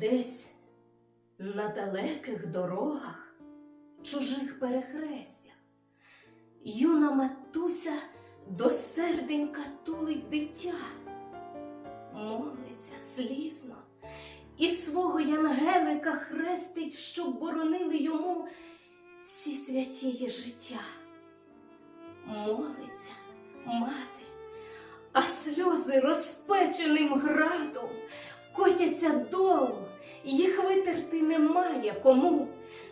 Десь на далеких дорогах, чужих перехрестях, юна матуся до серденька тулить дитя, молиться слізно і свого Янгелика хрестить, щоб боронили йому всі святіє життя. Молиться мати, а сльози розпеченим градом котяться долу, їх витерти немає кому,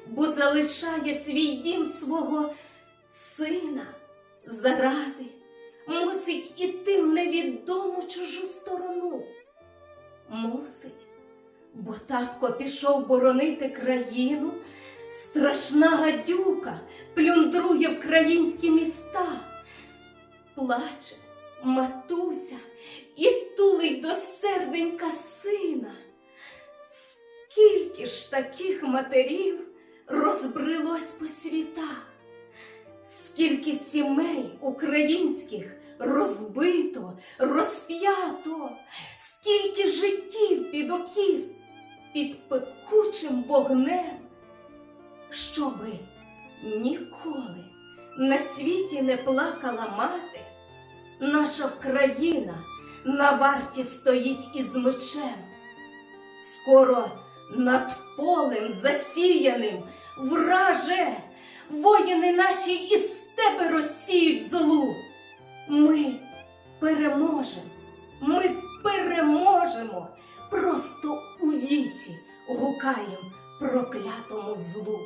бо залишає свій дім свого сина заради, мусить іти в невідому чужу сторону. Мусить, бо татко пішов боронити країну, страшна гадюка плюндрує українські міста, плаче матуся і до серденька сина. Скільки ж таких матерів розбрелось по світах, скільки сімей українських розбито, розп'ято, скільки життів під окіс, під пекучим вогнем, щоби ніколи на світі не плакала мати, наша країна на варті стоїть із мечем. Скоро над полем засіяним враже, воїни наші із тебе розсіють золу. Ми переможемо, ми переможемо, просто у вічі гукаєм проклятому злу.